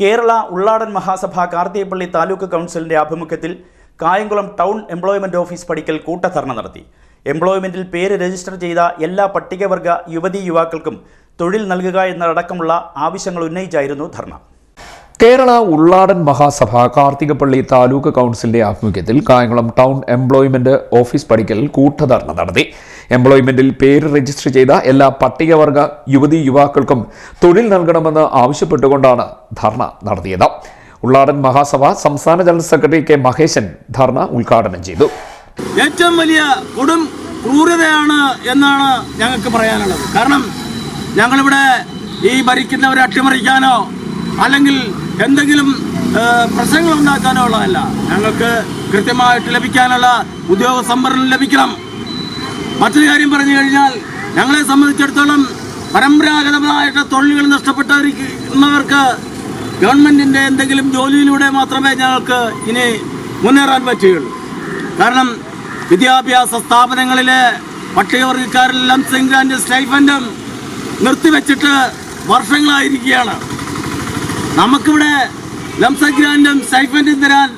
കേരള ഉള്ളാടൻ മഹാസഭ കാർത്തിയപ്പള്ളി താലൂക്ക് കൗൺസിലിന്റെ ആഭിമുഖ്യത്തിൽ Kayamkulam town employment office പടിക്കൽ കൂട്ടധർണ നടത്തി. എംപ്ലോയ്മെന്റിൽ പേര് രജിസ്റ്റർ ചെയ്ത എല്ലാ പട്ടികവർഗ യുവതീ യുവാക്കൾക്കും തൊഴിൽ നൽകുക എന്നതടക്കമുള്ള ആവശ്യങ്ങൾ ഉന്നയിച്ചായിരുന്നു ധർണ. കേരള ഉള്ളാടൻ മഹാസഭ കാർത്തികപ്പള്ളി താലൂക്ക് കൗൺസിലിന്റെ ആഭിമുഖ്യത്തിൽ കായംകുളം ടൗൺ എംപ്ലോയ്മെന്റ് ഓഫീസ് പടിക്കൽ കൂട്ടധർണ നടത്തി. എംപ്ലോയ്മെന്റിൽ പേര് രജിസ്റ്റർ ചെയ്ത എല്ലാ പട്ടികവർഗ യുവതി യുവാക്കൾക്കും തൊഴിൽ നൽകണമെന്ന് ആവശ്യപ്പെട്ടുകൊണ്ടാണ് ധർണ നടത്തിയത്. ഉള്ളാടൻ മഹാസഭ സംസ്ഥാന general secretary K Maheshan dharna ഉദ്ഘാടനം ചെയ്തു. ഏറ്റവും വലിയ കൊടും ക്രൂരതയാണ് എന്നാണ് ഞങ്ങൾക്ക് പറയാനുള്ളത്. കാരണം ഞങ്ങളിവിടെ ഈ ഭരിക്കുന്നവരെ അട്ടിമറിക്കാനോ അല്ലെങ്കിൽ എന്തെങ്കിലും പ്രശ്നങ്ങൾ ഉണ്ടാക്കാനോ ഉള്ളതല്ല. ഞങ്ങൾക്ക് കൃത്യമായിട്ട് ലഭിക്കാനുള്ള ഉദ്യോഗ സംവരണം ലഭിക്കണം. മറ്റൊരു കാര്യം പറഞ്ഞു കഴിഞ്ഞാൽ ഞങ്ങളെ സംബന്ധിച്ചിടത്തോളം പരമ്പരാഗതമായിട്ട് തൊഴിലുകൾ നഷ്ടപ്പെട്ടവർക്ക് ഗവൺമെന്റിന്റെ എന്തെങ്കിലും ജോലിയിലൂടെ മാത്രമേ ഞങ്ങൾക്ക് ഇനി മുന്നേറാൻ പറ്റുകയുള്ളൂ. കാരണം വിദ്യാഭ്യാസ സ്ഥാപനങ്ങളിലെ പട്ടികവർഗക്കാരെല്ലാം സെങ്ക്രാൻഡ് സ്റ്റൈഫൻഡും നിർത്തിവെച്ചിട്ട് വർഷങ്ങളായിരിക്കുകയാണ്. നമുക്കിവിടെ ലംസഗ്രാൻഡും സ്റ്റൈഫൻഡും തരാൻ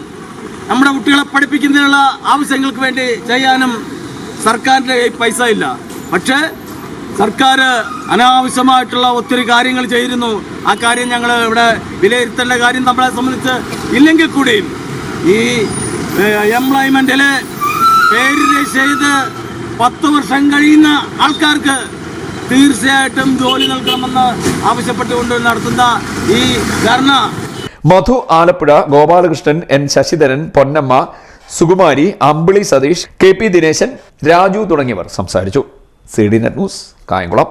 നമ്മുടെ കുട്ടികളെ പഠിപ്പിക്കുന്നതിനുള്ള ആവശ്യങ്ങൾക്ക് വേണ്ടി ചെയ്യാനും സർക്കാരിന്റെ പൈസ ഇല്ല. പക്ഷേ സർക്കാർ അനാവശ്യമായിട്ടുള്ള ഒത്തിരി കാര്യങ്ങൾ ചെയ്തിരുന്നു. ആ കാര്യം ഞങ്ങൾ ഇവിടെ വിലയിരുത്തേണ്ട കാര്യം നമ്മളെ സംബന്ധിച്ച് ഇല്ലെങ്കിൽ കൂടിയും ഈ എംപ്ലോയ്മെന്റിൽ പേര് ചെയ്ത് പത്ത് വർഷം കഴിയുന്ന ആൾക്കാർക്ക് തീർച്ചയായിട്ടും ജോലി നൽകണമെന്ന് ആവശ്യപ്പെട്ടുകൊണ്ട് നടത്തുന്ന ഈ dharna. Madhu Alappuzha Gopalakrishnan N Sasidharan Ponnamma Sukumari Ambili Satheesh K P Dineshan Raju തുടങ്ങിയവർ സംസാരിച്ചു. C D net news Kayamkulam.